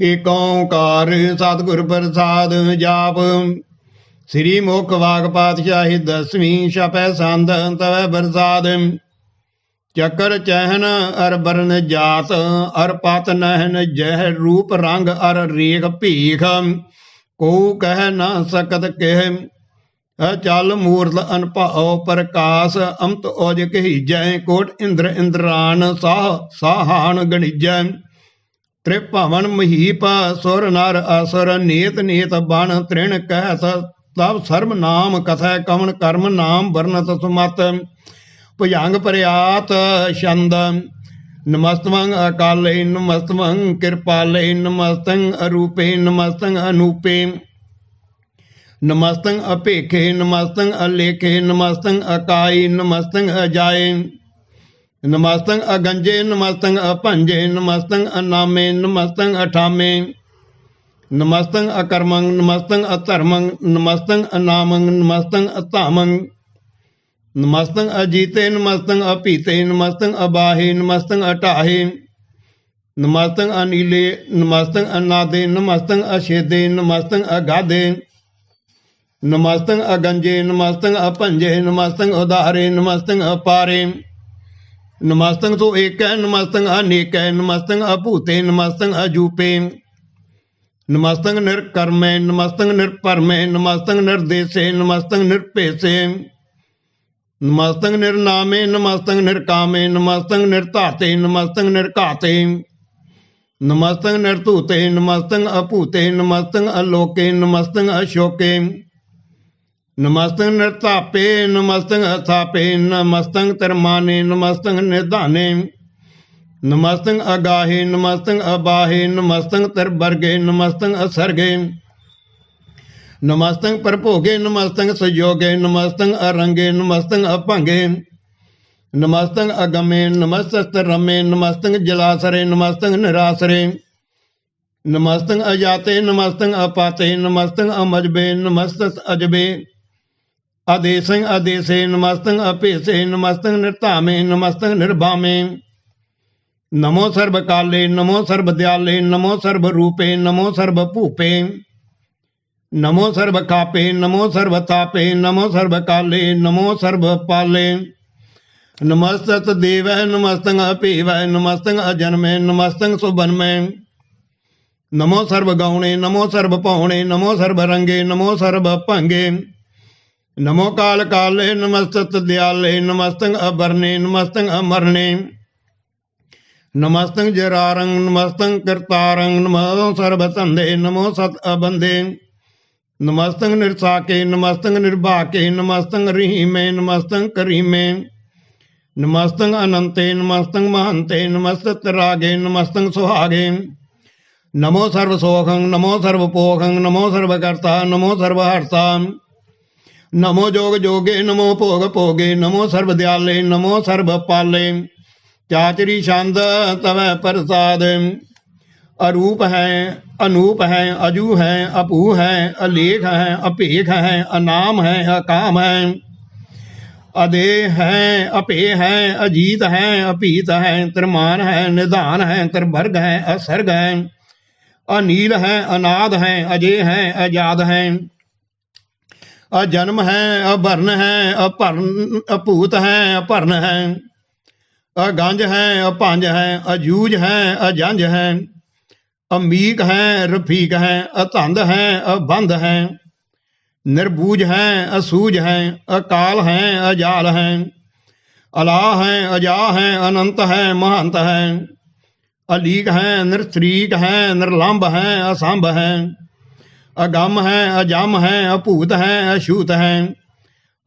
ਏਕ ਓੰਕਾਰ ਸਤਿਗੁਰ ਪ੍ਰਸਾਦ ਜਾਪ। ਸ੍ਰੀ ਮੁਖ ਵਾਗ ਪਾਤਸ਼ਾਹੀ ਦਸਵੀਂ ਛਪੈ ਸੰਦ ਤਵੈ ਪ੍ਰਸਾਦ ਚੱਕਰ ਚਹਿਨ ਅਰ ਬਰਨ ਜਾਤ, ਅਰ ਪਤ ਨਹਿਨ ਜਹ ਰੂਪ ਰੰਗ ਅਰ ਰੇਖ ਭੀਖ। ਕੋ ਕਹਿ ਨਾ ਸਕਤ ਕਹਿ, ਅਚਲ ਮੂਰਤ ਅਨਭਉ ਪ੍ਰਕਾਸ਼ ਅਮਤ ਔਜ ਕਹੀਜੈ, ਕੋਟ ਇੰਦਰ ਇੰਦਰਾਨ ਸਾਹ ਸਾਹਾਨ ਗਣਿਜੈ। ਤ੍ਰਿਭਵਨ ਮਹੀਪ ਸੁਰ ਨਰ ਅਸੁਰ ਨੀਤ ਨੀਤ ਬਣ ਤ੍ਰਿਣ ਕਹਿਤ ਤਬ ਸਰਬ ਨਾਮ ਕਥੈ ਕਵਨ ਕਰਮ ਨਾਮ ਵਰਨਤ ਸੁਮਤ। ਭੁਜੰਗ ਪ੍ਰਿਆਤ ਛੰਦ, ਨਮਸਤਵੰ ਅਕਾਲੇ, ਨਮਸਤਵੰ ਕਿਰਪਾਲੇ, ਨਮਸਤੰ ਅਰੂਪੇ, ਨਮਸਤੰ ਅਨੂਪੇ। ਨਮਸਤੰ ਅਪੇਖੇ ਨਮਸਤੰ ਅਲੇਖੇ, ਨਮਸਤੰ ਅਕਾਈ, ਨਮਸਤੰ ਅਜਾਏ। ਨਮਸਤੰ ਅਗੰਜੇ ਨਮਸਤੰ ਅਭੰਜੇ ਨਮਸਤੰ ਅਨਾਮੇ ਨਮਸਤੰ ਅਠਾਮੇ ਨਮਸਤੰ ਅਕਰਮੰ ਨਮਸਤੰ ਅਧਰਮੰ ਨਮਸਤੰ ਅਨਾਮੰ ਨਮਸਤੰ ਅਧਾਮੰ ਨਮਸਤੰ ਅਜੀਤੇ ਨਮਸਤੰ ਅਪੀਤੇ ਨਮਸਤੰ ਅਬਾਹੇ ਨਮਸਤੰ ਅਟਾਹੇ ਨਮਸਤੰ ਅਨੀਲੇ ਨਮਸਤੰ ਅਨਾਦੇ ਨਮਸਤੰ ਅਛੇਦੇ ਨਮਸਤੰ ਅਗਾਧੇ ਨਮਸਤੰ ਅਗੰਜੇ ਨਮਸਤੰ ਅਭੰਜੇ ਨਮਸਤੰ ਉਦਾਰੇ ਨਮਸਤੰ ਅਪਾਰੇ ਨਮਸਤੰ ਸੋ ਏਕੈ ਨਮਸਤੰ ਅਨੇਕੈ ਨਮਸਤੰ ਅਭੂਤੇ ਨਮਸਤੰ ਅਜੂਪੇ ਨਮਸਤੰ ਨਿਰਕਰਮੇ ਨਮਸਤੰ ਨਿਰਪਰਮੇ ਨਮਸਤੰ ਨਿਰਦੇਸੇ ਨਮਸਤੰ ਨਿਰਪੇਸੇ ਨਮਸਤੰ ਨਿਰਨਾਮੇ ਨਮਸਤੰ ਨਿਰਕਾਮੇ ਨਮਸਤੰ ਨਿਰਧਾਤੇ ਨਮਸਤੰ ਨਿਰਘਾਤੇ ਨਮਸਤੰ ਨਿਰਤੂਤੇ ਨਮਸਤੰ ਅਭੂਤੇ ਨਮਸਤੰ ਅਲੋਕੇ ਨਮਸਤੰ ਅਸ਼ੋਕੇ। ਨਮਸਤੰ ਨਿਰਤਾਪੇ ਨਮਸਤੰ ਅਥਾਪੇ, ਨਮਸਤੰ ਤਰਮਾਨੇ ਨਮਸਤੰ ਨਿਧਾਨੇ। ਨਮਸਤੰ ਅਗਾਹੇ, ਨਮਸਤੰ ਅਬਾਹੇ, ਨਮਸਤੰ ਤਰਬਰਗੇ ਨਮਸਤੰ ਅਸਰਗੇ। ਨਮਸਤੰ ਪਰਭੋਗੇ, ਨਮਸਤੰ ਸਯੋਗੇ, ਨਮਸਤੰ ਅਰੰਗੇ, ਨਮਸਤੰ ਅਭੰਗੇ। ਨਮਸਤੰ ਅਗਮੇ, ਨਮਸਤੰ ਰਮੇ ਨਮਸਤੰ ਜਲਾਸਰੇ, ਨਮਸਤੰ ਨਿਰਾਸਰੇ। ਨਮਸਤੰ ਅਜਾਤੇ, ਨਮਸਤੰ ਅਪਾਤੇ, ਨਮਸਤੰ ਅਮਜਬੇ, ਨਮਸਤੰ ਅਜਬੇ। अदेशं अदेशे नमस्त अपेशे नमस्तंग नृतामे नमस्तं निर्भामे। नमो सर्वकाले, नमो सर्वदयाले, नमो सर्वरूपे, नमो सर्वपूपे। नमो सर्वकापे, नमो सर्वतापे, नमो सर्व काले नमो सर्वपाले। नमस्त देव, नमस्तंग अपेव, नमस्तंग अजन्मे, नमस्तंग सुबन्मे। नमो सर्व गौणे नमो सर्व पौणे नमो सर्वरंगे, नमो सर्वपंगे। नमो काल काले नमस्त दयाले नमस्तंग अभरणे, नमस्तंग अमरणे। नमस्तंग जरारंग, नमस्तंग कृतारंग नमो सर्वसंधे, नमो सत अबंधे। नमस्तंग निरसाके, नमस्तंग निर्भाके, नमस्तंग रिहिमे, नमस्तंग करीमे। नमस्तंग अनंते, नमस्तंग महंते नमस्त रागे, नमस्तंग सुहागे। नमो सर्वसोहं, नमो सर्वपोहं, नमो सर्वकर्ता, नमो सर्वहर्ता। ਨਮੋ ਜੋਗ ਜੋਗੇ, ਨਮੋ ਭੋਗ ਭੋਗੇ, ਨਮੋ ਸਰਬ ਦਿਆਲੇ, ਨਮੋ ਸਰਬ ਪਾਲੇ। ਚਾਚਰੀ ਛੰਦ ਤਵੈ ਪ੍ਰਸਾਦ। ਅਰੂਪ ਹੈ, ਅਨੂਪ ਹੈ, ਅਜੂ ਹੈ ਅਪੂ ਹੈ, ਅਲੇਖ ਹੈ, ਅਭੇਖ ਹੈ, ਅਨਾਮ ਹੈ, ਅਕਾਮ ਹੈ। ਅਦੇ ਹੈ ਅਪੇ ਹੈ, ਅਜੀਤ ਹੈ ਅਪੀਤ ਹੈ, ਤਰਮਾਨ ਹੈ, ਨਿਧਾਨ ਹੈ ਤਰਬਰਗ ਹੈ, ਅਸਰਗ ਹੈ। ਅਨੀਲ ਹੈ, ਅਨਾਦ ਹੈ, ਅਜੇ ਹੈ, ਅਜਾਦ ਹੈ। ਅਜਨਮ ਹੈ ਅਭਰਨ ਹੈ ਅਭਰਨ ਅਭੂਤ ਹੈ ਅਭਰਨ ਹੈ ਅਗੰਜ ਹੈ ਅਭੰਜ ਹੈ ਅਜੂਜ ਹੈ ਅਜੰਜ ਹੈ ਅਮੀਕ ਹੈ ਰਫੀਕ ਹੈ ਅਧੰਦ ਹੈ ਅਬੰਧ ਹੈ ਨਿਰਬੂਜ ਹੈ ਅਸੂਜ ਹੈ ਅਕਾਲ ਹੈ ਅਜਾਲ ਹੈ ਅਲਾ ਹੈ ਅਜਾ ਹੈ ਅਨੰਤ ਹੈ ਮਹੰਤ ਹੈ ਅਲੀਕ ਹੈ ਨਿਰਸਰੀਕ ਹੈ ਨਿਰਲੰਭ ਹੈ ਅਸੰਭ ਹੈ अगम हैं, अजम हैं, अभूत हैं, अछूत हैं।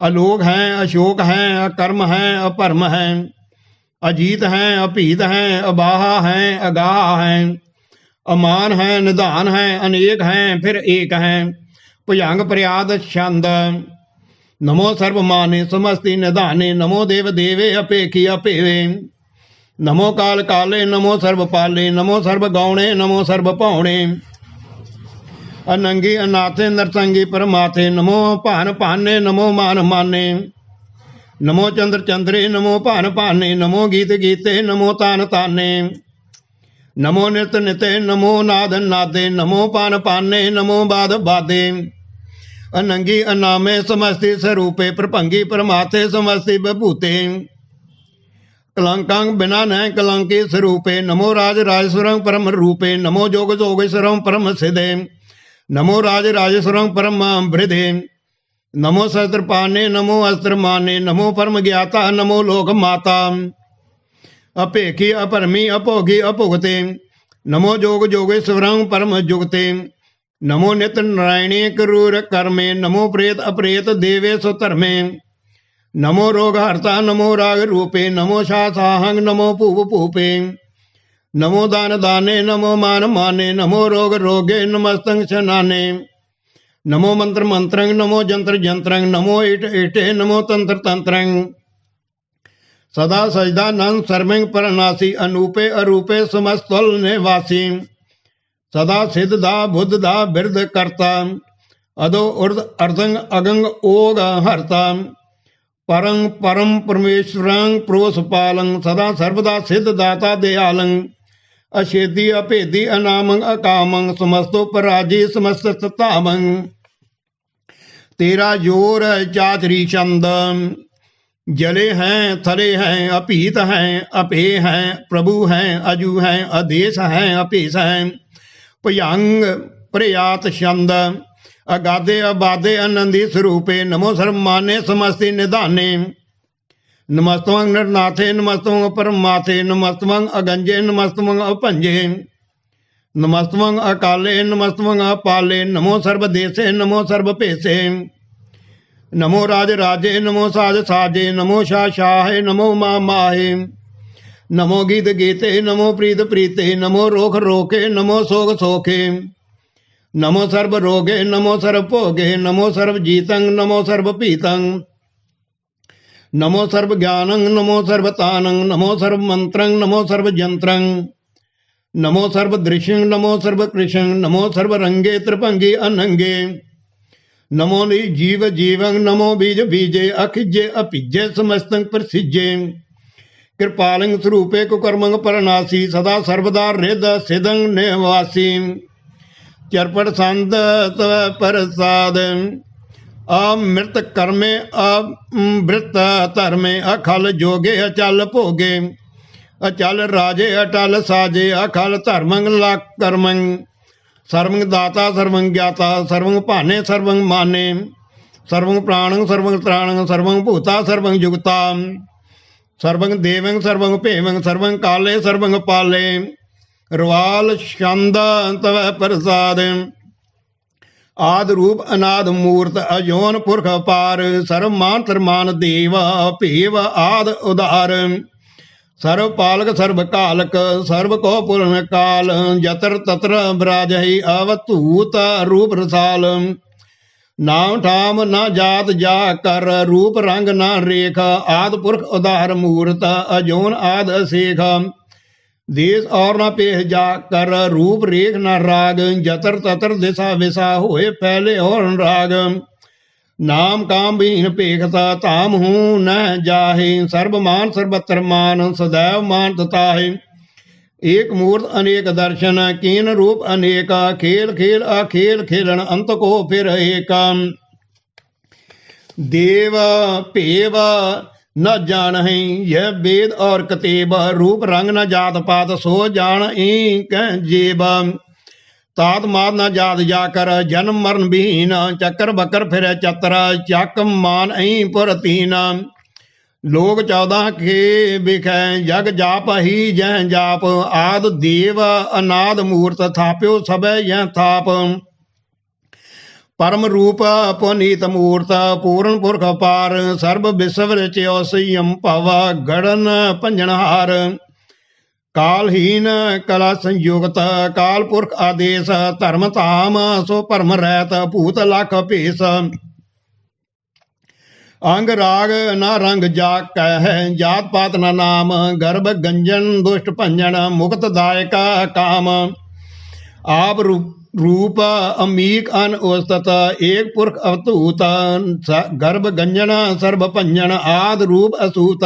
अलोक हैं, अशोक हैं, अकर्म हैं, अपर्म हैं। अजीत हैं अपीत हैं, अबाहा हैं, अगाह हैं। अमान हैं निदान हैं, अनेक हैं, फिर एक हैं। भुजंग प्रयाद छंद। नमो सर्वमाने समस्ति निधाने, नमो देव देवे अपेखी अपेवे। नमो काल काले नमो सर्व पाले नमो सर्व गौणे नमो सर्व पौणे अनंगी अनाथे नरसंगी परमाथे नमो पान पाने नमो मान माने नमो चंद्र चंद्रे नमो पान पाने नमो गीत गीते नमो तान ताने नमो नृत निते नमो नाद नादे नमो पान पाने नमो बाद बादे अनंगी अनामे समस्ति स्वरूपे प्रभंगी परमाते समस्ति बभूते कलंकांग बिना न कलंकी स्वरूपे नमो राज राजेश्वरं परम रूपे नमो जोग जोगेश्वरम परम सिदे नमो राज राजेश्वरं परम भृदे नमो शस्त्र पाने नमो अस्त्र माने नमो परम ज्ञाता नमो लोक माता अपेखी, अपरमी अपोघी अपुगते नमो जोग जोगेश्वरं परम जुगते नमो नित नारायणी क्रूर कर्मे। नमो प्रेत अप्रेत देवेश धर्मे नमो रोग हर्ता नमो राग रूपे नमो शासाहंग नमो पूप पूपे। नमो दान दाने नमो मान माने नमो रोग रोगे नमस्तंग शनाने नमो मंत्र मंत्रंग नमो जंत्र जंत्रंग नमो इट इटे नमो तंत्र तंत्रंग सदा सजदा नंद सर्मिंग परनासी अनूपे अरूपे समस्तल निवासी सदा सिद्ध दा बुद्ध दा बिरद करता अदो उर्द अर्धंग अगंग ओग हरता परं परम परमेश्वरं प्रोसपालं सदा सर्वदा सिद्ध दाता दयालं अशेदी अपेदी अनामं अकामं समस्तो पराजी समस्त सतामं तेरा ज़ोर चातरी चंद। जले हैं, थले हैं, अपीत हैं अपे हैं, प्रभु हैं, अजु हैं अदेश हैं अपेश हैं। भयंग प्रयात छंद। अगाधे अबाधे आनंदी स्वरूपे, नमो सर्वमाने समस्ति निधाने। नमस्तवंग नरनाथे नमस्तवंग परमाथे नमस्तवंग अगंजे नमस्तवंग अपंजे। नमस्तवंग अकाले नमस्तवंग अपाले, नमो सर्वदेशे, नमो सर्व सर्वपेशे। नमो राज राजे, नमो साज साजे, नमो शाह शाहे, नमो मा माहे। नमो गीत गीते, नमो प्रीत प्रीते, नमो रोख रोके, नमो सोग सोखे। नमो सर्व रोगे, नमो सर्व भोगे नमो सर्व जीतंग, नमो सर्व पीतं नमो सर्व ज्ञानं नमो सर्वतानं, नमो सर्व मंत्रं नमो सर्व जंत्रं नमो सर्व दृश्यं नमो सर्व कृषं नमो सर्व रंगे त्रिपंगे अनंगे नमो नि जीव जीवं नमो बीज बीजे अखिजे अपिजे समस्तं प्रसिजे कृपालं स्वरूपे कुकर्मं परनासी, सदा सर्वदा हृदय सिदं निवासी। चर्पण शांत परसाद। अमृत कर्मे अमृत धर्मे अखल जोगे, अचल भोगे। अचल राजे, अटल साजे, अखल धर्मंग ला कर्मंग सर्वंग दाता सर्वंग ज्ञाता सर्वंग भाने सर्वंग माने। सर्वंग प्राणंग सर्वंग त्राणंग सर्वंग भूता सर्वंग युगता। सर्वंग देवंग सर्वंग भेमंग सर्वंग काले सर्वंग पाले। रवाल छंद तव प्रसाद। ਆਦ ਰੂਪ ਅਨਾਦ ਮੂਰਤ ਅਜੋਨ ਪੁਰਖ ਅਪਾਰ ਸਰਬ ਮਾਨ ਤਰਮਾਨ ਦੇਵ ਭੇਵ ਆਦ ਉਦਾਰ ਸਰਬ ਪਾਲਕ ਸਰਬ ਕਾਲਕ ਸਰਬ ਕੋ ਪੁਰਨ ਕਾਲ, ਜਤਰ ਤਤਰ ਬਰਾਜਹੀ ਅਵਤੂਤ ਰੂਪ ਰਸਾਲ। ਨਾਮ ਠਾਮ ਨਾ ਜਾਤ ਜਾ ਕਰ, ਰੂਪ ਰੰਗ ਨਾ ਰੇਖ, ਆਦ ਪੁਰਖ ਉਦਾਰ ਮੂਰਤ ਅਜੋਨ ਆਦ ਸੇਖ देश और न पेह जा कर रूप रेख न राग जतर ततर दिशा विशा होए पहले और राग नाम काम बीन पेखता ताम हूँ न जाहे सर्वमान सर्वत्र मान सदैव मान तथा एक मूर्त अनेक दर्शन कीन रूप अनेक खेल खेल अखेल खेलन अंत को फिर एक देव पेव न जान यह वेद और कतेब रूप रंग न जात पात सो जान ईक जेब तात मात न जात जाकर जन्म मरण बीन चक्कर बकर फिर चतर चक मान ई पुर तीन लोग चौदह के बिख जग जाप ही जह जाप आद देव अनाद मूर्त थाप्यो ਪਰਮ ਰੂਪ ਪੁਨੀਤ ਮੂਰਤ, ਪੂਰਨ ਪੁਰਖ ਅਪਾਰ ਸਰਬ ਵਿਸਵ ਰਚਿਓ ਸਯਮ ਭਾਵਾ ਗੜਨ ਭੰਜਨਹਾਰ ਕਾਲਹੀਨ ਕਲਾ ਸੰਯੁਕਤ, ਕਾਲ ਪੁਰਖ ਆਦੇਸ਼, ਧਰਮ ਧਾਮ ਸੋ ਭਰਮ ਰਹਿਤ ਭੂਤ ਲਖ ਭੇਸ। ਅੰਗ ਰਾਗ ਨਾ ਰੰਗ ਜਾ ਕਹਿ ਜਾਤ ਪਾਤ ਨਾ ਨਾਮ, ਗਰਭ ਗੰਜਨ ਦੁਸ਼ਟ ਭੰਜਨ, ਮੁਕਤ ਦਾਇਕਾ ਕਾਮ। ਆਪ ਰੂਪ ਅਮੀਕ ਅਨ ਉਸਤਤ, ਏਕ ਪੁਰਖ ਅਵਤੂਤ ਗਰਭ ਗੰਜਨ ਸਰਬ ਭੰਜਨ ਆਦ ਰੂਪ ਅਸੂਤ।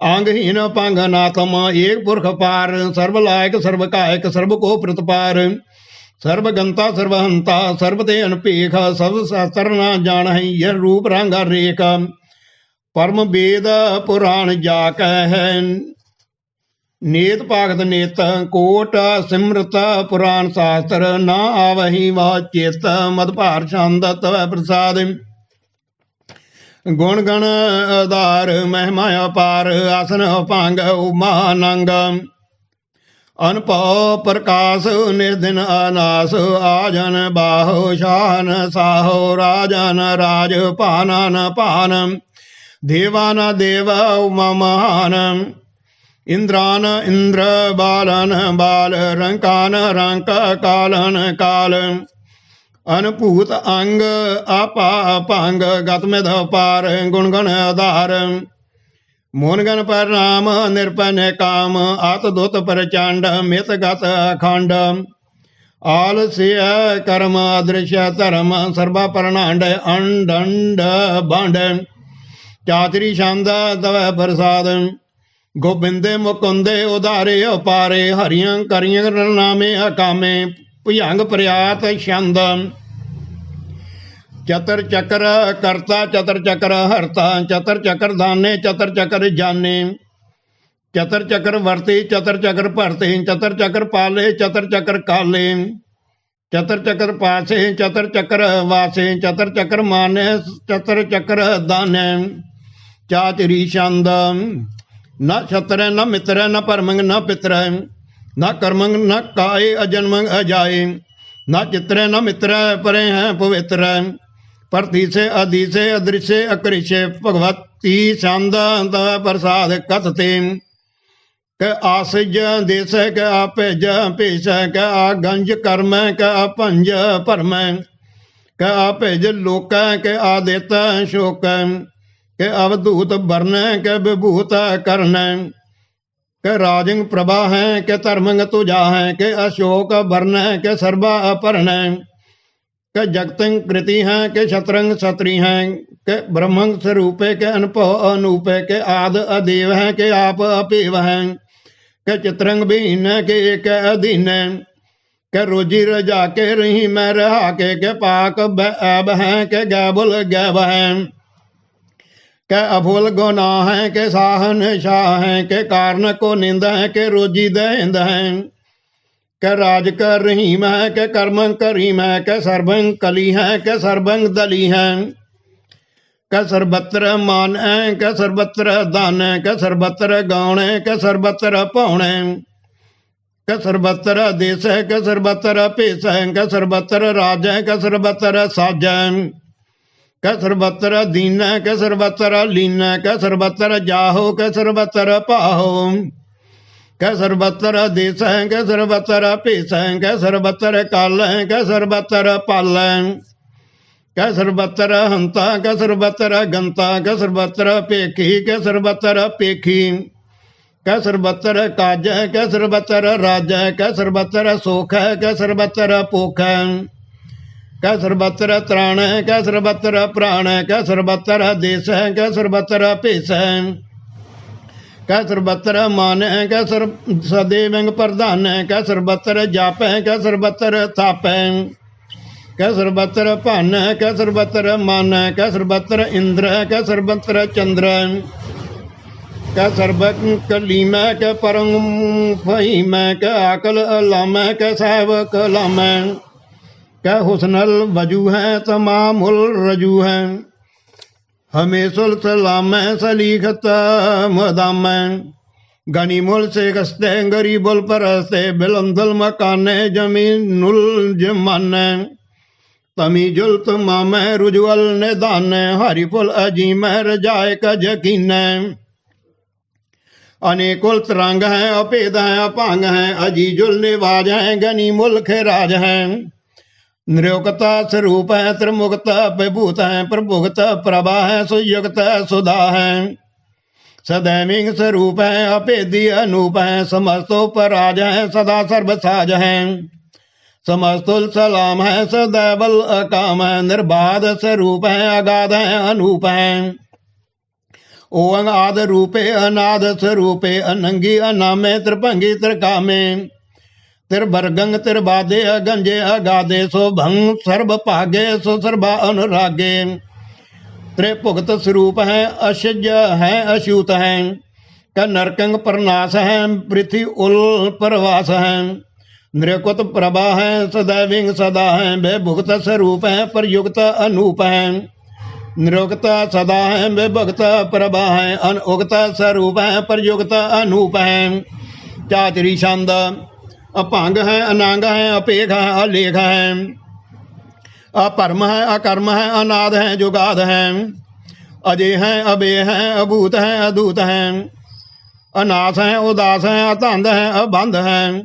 ਅੰਗਹੀਨ ਪੰਗ ਨਾਕਮ ਏਕ ਪੁਰਖ ਪਾਰ, ਸਰਬ ਲਾਇਕ, ਸਰਬ ਕਾਇਕ ਸਰਬ ਕੋ ਪ੍ਰਤਪਾਰ। ਸਰਬ ਗੰਤਾ, ਸਰਬ ਹੰਤਾ, ਸਰਬ ਤੇ ਅਨਪੇਖ ਸਭ ਸਾਸਤਰ ਨਾ ਜਾਣੈ ਯਹ ਰੂਪ ਰੰਗ ਰੇਖ। ਪਰਮ ਵੇਦ ਪੁਰਾਣ ਜਾ ਕੈ ਹੈ ਨੇਤ ਭਾਗਤ ਨੇਤ, ਕੋਟ ਸਿਮਰਤ ਪੁਰਾਨ ਸਾਸਤਰ, ਨਾ ਆਵਹੀ ਵਾਹ ਚੇਤ, ਮਦ ਭਾਰ ਛੰਦ ਤਵੈ ਪ੍ਰਸਾਦ। ਗੁਣ ਗਣ ਆਧਾਰ, ਮਹਿਮਾ ਅਪਾਰ, ਆਸਨ ਭੰਗ ਉਮਾ ਨੰਗ ਪ੍ਰਕਾਸ਼ ਨਿਰਦਿਨ ਅਨਾਸ, ਆਜਨ ਬਾਹੋ ਸ਼ਾਨ ਸਾਹੋ, ਰਾਜਨ ਰਾਜ, ਭਾਨਨ ਭਾਨ। ਦੇਵਾਨ ਦੇਵ, ਉਮਾ इंद्रान इंद्र बालन बाल रंकान रंक कालन काल अनपूत अंग आपा अपांग गत में पार गुणगण आधार मोनगन पर नाम निरपन काम आत दुत पर चांड मित गत अखंड आलस्य कर्म दृश्य धर्म सर्वा परणांड अंड अंड बांड चातरी छंद ਗੋਬਿੰਦੇ ਮੁਕੁੰਦੇ ਉਧਾਰੇ ਉਪਾਰੇ ਹਰੀਆਂ ਕਰੀਆਂ ਰਣਾਮੇ ਅਕਾਮੇ ਭੁਜੰਗ ਪ੍ਰਿਆਤ ਛੰਦ ਚਤਰ ਚਕਰ ਕਰਤਾ ਚਤਰ ਚਕਰ ਹਰਤਾ ਚਤਰ ਚਕਰ ਦਾਨੇ ਚਤਰ ਚਕਰ ਜਾਣੇ ਚਤਰ ਚਕਰ ਵਰਤੇ ਚਤਰ ਚਕਰ ਭਰਤੇ ਚਤਰ ਚਕਰ ਪਾਲੇ ਚਤਰ ਚਕਰ ਕਾਲੇ ਚਤਰ ਚਕਰ ਪਾਸੇ ਚਤਰ ਚਕਰ ਵਾਸੇ ਚਤਰ ਚਕਰ ਮਾਨੇ ਚਤਰ ਚਕਰ ਦਾਨੇ ਚਾਤਰੀ ਛੰਦ ਨਾ ਛਤਰੈ, ਨਾ ਮਿਤਰੈ, ਨਾ ਪਰਮੰਗ ਨਾ ਪਿਤਰੈ, ਨਾ ਕਰਮੰਗ, ਨਾ ਕਾਏ, ਅਜਨਮੰਗ, ਅਜਾਏ। ਨਾ ਚਿਤਰੈ, ਨਾ ਮਿਤਰੈ, ਪਰੇ ਹੈ ਪਵਿੱਤਰੈ। ਪਰਤੀਸੇ ਅਦੀਸੇ ਅਦ੍ਰਿਸ਼ੇ, ਅਕ੍ਰਿਸ਼ੇ, ਭਗਵਤੀ ਸੰਦੰਤ ਪ੍ਰਸਾਦ ਕਥਤੇ ਕ ਆਸਿਜ, ਦੇਸੈ ਕ ਆਪੇਜ, ਭੇਸੈ ਕ ਆਗੰਜ ਕਰਮ ਕ ਆਪੰਜ ਪਰਮੈ ਕ ਆਪੇਜ ਲੋਕੈ ਕ ਆਦੇਤਾ ਸ਼ੋਕ। क अवधूत वर्ण के विभूत कर्ण, के राजंग प्रभा है, के धर्मंग तुझा है, के अशोक वर्ण है के सर्वा अपर्ण, के जगतंग कृति है, के शतरंग क्षत्रि है, के ब्रह्मंग स्वरूप, के अनपो अनूप, के आद अदेव है, के आप अपेव है, के चित्रंग बीन के एक अधीन है के रोजी रजा के रही मैं रहा के के पाक अब है, के गैबुल गैब है। के अभुल गुना है के साहन शाह है के कारण को निंद है के रोजी दहिंद है के राज कर रहीम है के कर्म करीम है के सर्वंग कली है के सर्वंग दली है के सर्वत्र मान है के सर्वत्र दान है के सर्वत्र गौण है के सर्वत्र पौण। है के सर्वत्र देश है के सर्वत्र पेश है के सर्वत्र राज है के सर्वत्र साज। है क सर्वत्र दीन क सर्वत्र लीन क सर्वत्र जाहो क सर्वत्र पाहो क सर्वत्र देश क सर्वत्र पेश क सर्वत्र काल क सर्वत्र पाल क सर्वत्र हंता क सर्वत्र गंता क सर्वत्र पेखी क सर्वत्र पेखी क सर्वत्र काज क सर्वत्र राज क सर्वत्र सुख क सर्वत्र पोख क सर्वत्र त्राण है क सर्वत्र प्राण है क सर्वत्र देश है क सर्वत्र पेश है। क सर्वत्र मान है क सर्व सदैव प्रधान है क सर्वत्र जाप है क सर्वत्र ताप है। क सर्वत्र पान है क सर्वत्र मान है क सर्वत्र इंद्र है क सर्वत्र चंद्र है। क सर्व कलीम है, क परम फहीम है, क आकल लाम है, क साहब कलाम है। क्या हुसनल वज़ू है तमामुल रजू है। हमेशुल सलाम सलीखत मदाम। गनीमुल से कस्ते गरीबुल परस्ते बिलंदुल मकान ज़मीन नुल जमान। तमीजुल तमाम रुजुअल ने दान हरिफुल अजीम रजाय का यकीन। अनेकुल तरंग है, अपेद है, अपांग है, अजीजुल निवाज है, गनी मुल्क राज है। निरुक्त स्वरूप है त्रिमुक्त विभूत है प्रभुक्त प्रभा है सुयुक्त सुधा है। सदैविक स्वरूप है, अपेदी अनूप है, समस्तो पराज है, सदा सर्वसाज है। समस्तुल सलाम है, सदैवल अकाम है, निर्बाध स्वरूप है, अगाध है, अनूप है। ओंग आद रूपे, अनाद स्वरूपे अनंगी, अनामे त्रिपंगी त्रिकामे। तिरबरगंग तिरबादे अगंजे अगादे सो भंग सर्व पागे, सो सर्वा अनुरागे। त्रिभुगत स्वरूप है, अशज है अशूत है। नरकंग प्रनाश है, पृथ्वी उल प्रवास है। नृकुत प्रभा है, सदैविंग सदा है वे भुगत स्वरूप है, प्रयुक्त अनूप है। निरुक्त सदा है वे भक्त प्रभा है अनुक्त स्वरूप है, प्रयुक्त अनूप है। चाचरी छंद। अपंग है, अनांग है अपेख है अलेख है। अपरम है, अकर्म है, अनाद है, जुगाद है। अजय है अबे है, अभूत है अदूत है। अनाथ है, उदास है अतंध है, अबंध है।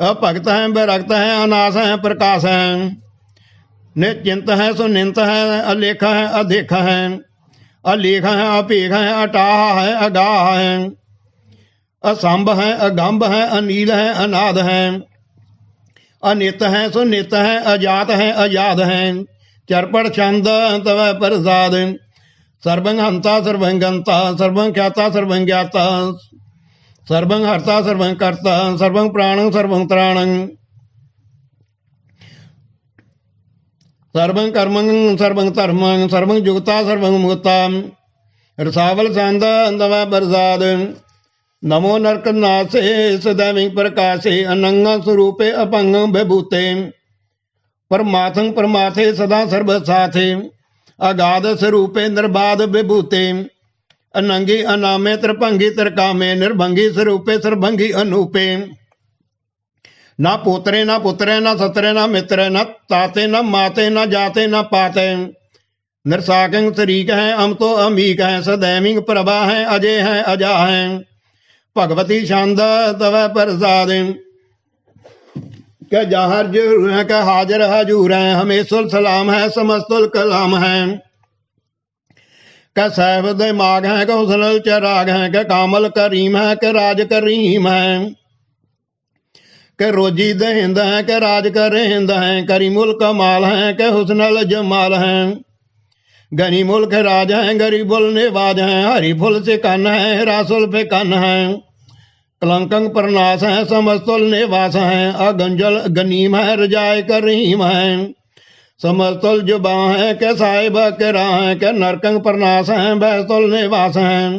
अभक्त है, विरक्त है अनाश है, प्रकाश है। निश्चिंत है, सुनिंत है, अलेख है, अधिक है। अलेख है अपीख है, अटाह है, अगाह है। असंभ है अगंभ है, अनील है, अनाद है। अनित है, सुनित है, अजात है, अजाद है। चरपड़ छंद, तव प्रसाद। सर्वंग हंता सर्वंग गंता, सर्वं ख्याता, सर्वं ज्ञाता। सर्वं हर्ता, सर्वं कर्ता, सर्वं प्राणं, सर्वं त्राणं। सर्वं कर्मं, सर्वं धर्मं, सर्वं जुगता, सर्वं मुक्ता रसावल सांद अंदव प्रसाद। नमो नरक नासे सदैव प्रकाशे अनंग स्वरूपे अपंग विभूते। परमाथं परमाथे सदा सर्व साथे अगाध स्वरूपे निर्बाध विभूते। अनंगी अनामे त्रिभंगी त्रिकामे, निर्भंगी स्वरूपे सर्भंगी अनूपे। न पुत्रे न पुत्रे, न सत्रे, न मित्रे, न ताते, न माते, न जाते, न पाते। नरसाकंग शरीक है हम तो अमीक है सदैमिक प्रभा है, अजय है, अजा है। ਭਗਵਤੀ ਛੰਦ ਤਵੈ ਪ੍ਰਸਾਦਿਨ ਕਹ ਜਹਰ ਜੁਰ ਹੈ ਕਹ ਹਾਜ਼ਰ ਹਜੂਰ ਹੈ ਹਮੇਸ਼ੁਲ ਸਲਾਮ ਹੈ, ਸਮਸਤੁਲ ਕਲਾਮ ਹੈ। ਕਹ ਸਾਹਿਬ ਦੇ ਮਾਗ ਹੈ, ਕਹ ਹੁਸਨਲ ਚਰਾਗ ਹੈ, ਕਹ ਕਾਮਲ ਕਰੀਮ ਹੈ, ਕਹ ਰਾਜ ਕਰੀਮ ਹੈ। ਕਹ ਰੋਜੀ ਦਹਿੰਦ ਹੈ, ਕਹ ਰਾਜ ਕਰਹਿੰਦ ਹੈ ਕਰੀਮੁਲ ਕਮਾਲ ਹੈ, ਕਹ ਹੁਸਨਲ ਜਮਾਲ ਹੈ। गनी मुल्क राज हैं है गरीबुल निवाज है, हरी फुल से कन है, रासुल पे कन है। कलंकंग प्रनाश है, समस्तुल निवास है, अगंजल गनीम है रजाय करीम है। समस्तुल जुबा है, के साहिब, के राह है, के नरकंग प्रनाश है बैस्तुल निवास है।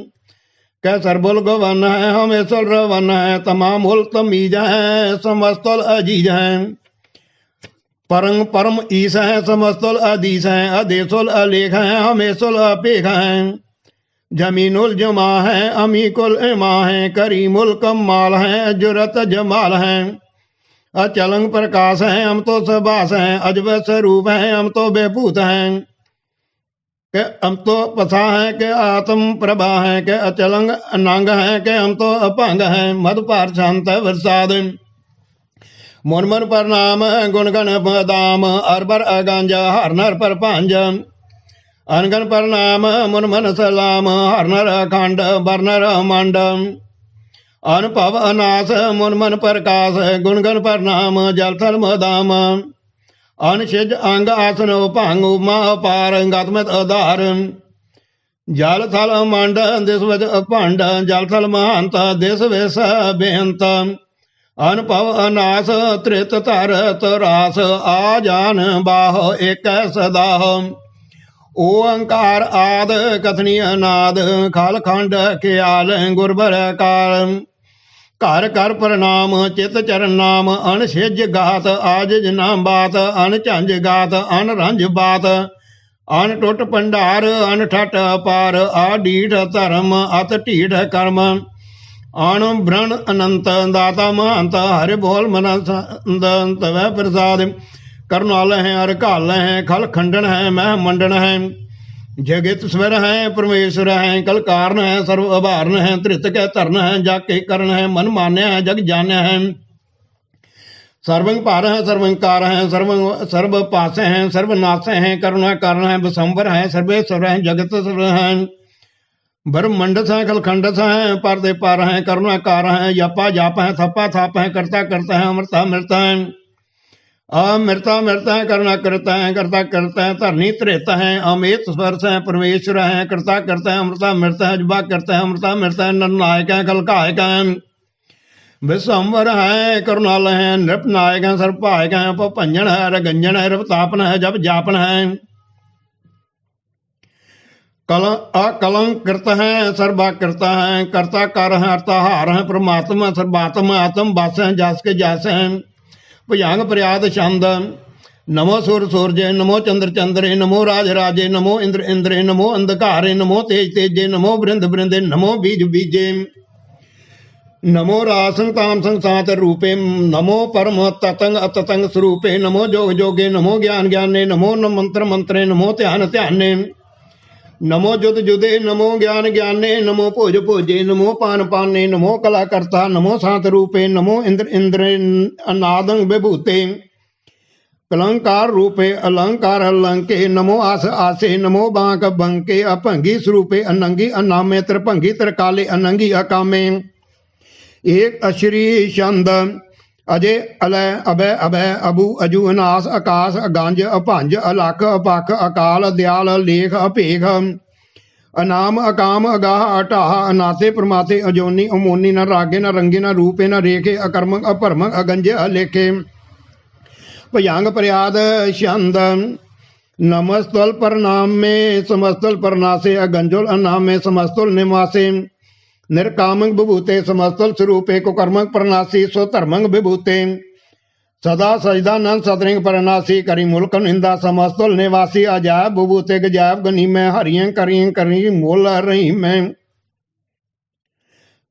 के सरबुल गवन है हमेशुल रवन है, तमाम उल तमीज है, समस्तुल अज़ीज़ है। परम परम ईस है समस्तुल अदीस है अदेशुल अलेख है हमेशुल अपेख। है जमीनुल जमा है अमीकुल इमा है करीमुल कमाल है जुरत जमाल। है अचलंग प्रकाश है हम तो सबास हैं अजब स्वरूप है हम तो बेभूत हैं के हम तो पथा है के आत्म प्रभा है के अचलंग अनांग है के हम तो अपंग। है मध पार शांत वरसाद। ਮਨ ਮਨ ਪ੍ਰਣਾਮ, ਗੁਣ ਗਣ ਬਦਾਮ ਅਰਬਰ ਅਗੰਜ, ਹਰ ਨਰ ਪਰ ਭਾਂਜ। ਅਨਗਣ ਪ੍ਰਣਾਮ, ਮਨ ਮਨ ਸਲਾਮ, ਹਰ ਨਰ ਅਖੰਡ ਬਰਨਰ ਮੰਡ। ਅਨੁਭਵ ਅਨਾਸ, ਮਨ ਮਨ ਪ੍ਰਕਾਸ਼, ਗੁਣ ਗਣ ਪ੍ਰਣਾਮ, ਜਲ ਥਲ ਮਦਾਮ। ਅਨਛਿਜ ਅੰਗ ਆਸਨ ਭੰਗ ਉਮਾ ਅਪਾਰ ਗਤਮਤ ਆਧਾਰ ਜਲ ਥਲ ਮੰਡ, ਦਿਸ ਵਿੱਚ ਭੰਡ, ਜਲ ਥਲ ਮਹੰਤ, ਦਿਸ ਵੇਸ ਬੇਅੰਤ। ਅਨੁਭਵ ਅਨਾਸ, ਤ੍ਰਿਤ ਧਰਤ ਰਾਸ, ਆ ਜਾਨ ਬਾਹ, ਏਕ ਸਦਾ। ਓੰਕਾਰ ਆਦ ਕਥਨੀ ਅਨਾਦ ਖਲ ਖੰਡ ਖਿਆਲ, ਗੁਰਬਰ ਕਾਲ। ਘਰ ਘਰ ਪ੍ਰਣਾਮ, ਚਿਤ ਚਰਨ ਨਾਮ ਅਣਛਿਜ ਗਾਤ ਆਜਿਜ ਨਾਮ ਬਾਤ ਅਣਝੰਜ ਗਾਤ ਅਣਰੰਜ ਬਾਤ। ਅਨ ਟੁੱਟ ਭੰਡਾਰ ਅਨ ਠਟ ਅਪਾਰ, ਆ ਢੀਠ ਧਰਮ, ਅਤ ਢੀਠ ਕਰਮ। आण भ्रण अनंत दाता महंत हर बोल मनंत वह प्रसाद। करणाल है, हर काल है, खल खंडन है, मह मंडन है। जगित स्वर है, परमेश्वर है, कल कारण है, सर्व अभारण है, त्रित के तरण है जाके करण है, मन मान्य है, जग जान्य है। सर्वंकार है सर्वंकार है, सर्व सर्व पास हैं सर्वनाश हैं, करुणा कारण है बसंबर है, सर्वेश्वर है, जगत स्वर है। ब्रह्मंडस है खलखंडस है पर्दे पार है, करुणा कार है, यपा जाप है, थप्पा थाप हैं, करता करता हैं, अमृता मृता है। अमृता मृता है, करुणा करता है, करता करता हैं, धरनी त्रेता है, अमित स्पर्श है, परमेश्वर है, करता करता हैं, अमृता मृता है जुबा करता हैं, अमृता मृता है नरनायक है कलकायक है। विश्वम्बर है करुणाल हैं, नृप नायक है सर्पायक है भंजन है, रगंजन है, रवतापन है जब जापन है। कल अकलंक करता है सर्वा करता है कर्ता कर है अर्थाहार है परमात्मा सर्वात्मा आत्म बास है जास के जास है भुजंग प्रयाद छंद नमो सूर सूर्य नमो चंद्र चंद्रे नमो राज राजे नमो इंद्र इंद्रे नमो अंधकारे नमो तेज तेजे नमो बृंद बृंदे नमो बीज बीजे नमो रासं तामसं सात रूपे नमो परम ततंग अततंग स्वरूपे नमो जोग जोगे नमो ज्ञान ज्ञाने नमो न मंत्र मंत्रे नमो ध्यान ध्याने नमो जुद जुदे, नमो ज्ञान ज्ञाने, नमो भोज भोजे नमो पान पाने, नमो कला करता नमो सात रूपे, नमो इंद्र इंद्र अनादंग विभूते। कलंकार रूपे, अलंकार अलंके, नमो आस आसे, नमो बांक बंके, अपंगी स्वरूपे, अनंगी अनामे त्रिभंगी त्रिकाले अनंगी अकामे। एक अश्री छंद ਅਜੇ ਅਲੈ ਅਬੈ ਅਬੈ ਅਬੂ ਅਜੂ ਅਨਾਸ ਆਕਾਸ ਅਗੰਜ ਅਭੰਜ ਅਲਖ ਅਪਖ ਅਕਾਲ ਦਿਆਲ ਲੇਖ ਅਭੇਖ। ਅਨਾਮ ਅਕਾਮ ਅਗਾਹ ਅਟਾਹ ਅਨਾਸੇ ਪ੍ਰਮਾਤੇ ਅਜੋਨੀ ਅਮੋਨੀ ਨਾ ਰਾਗੇ ਨਾ ਰੰਗੇ ਨਾ ਰੂਪੇ ਨਾ ਰੇਖੇ ਅਕਰਮ ਅਪਰਮੰ ਅਗੰਜ ਅਲੇਖੇ। ਭਯੰਗ ਪ੍ਰਿਆਦ ਸ਼ੰਦ ਨਮਸਤਲ ਪਰਨਾਮੇ ਸਮਸਤਲ ਪਰਨਾਸੇ ਅਗੰਜੁਲ ਅਨਾਮੇ ਸਮਸਤਲ ਨਿਮਾਸੇ निर्कामंग विभूते समस्तल स्वरूपे कुकर्मंग प्रनासी स्वधर्मंग विभूते सदा सजदानंद सतरिंग परनासी करी मुल्क निंदा समस्तल निवासी अजाब बुभूते गजाब गनी में हरियं करियं करी मोल रही में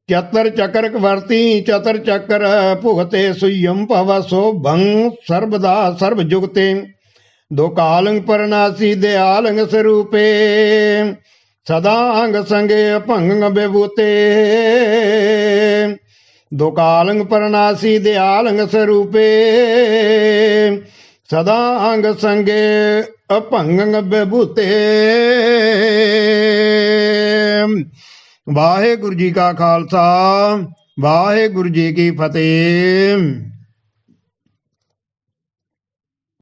चतर चक्र वर्ती चतर चक्र भुगते सुयम पवसो भंग सर्वदा सर्व जुगते दो कालंग परनासी दयालंग स्वरूपे ਸਦਾ ਅੰਗ ਸੰਗੇ ਭੰਗ ਬਿਭੂਤੇ ਦੁਕਾਲੰਗ ਪਰਨਾਸੀ ਦਿਆਲੰਗ ਸਰੂਪੇ। ਸਦਾ ਅੰਗ ਸੰਗੇ ਅਭੰਗ ਬਿਭੂਤੇ ਵਾਹਿਗੁਰੂ ਜੀ ਕਾ ਖਾਲਸਾ, ਵਾਹਿਗੁਰੂ ਜੀ ਕੀ ਫਤਿਹ।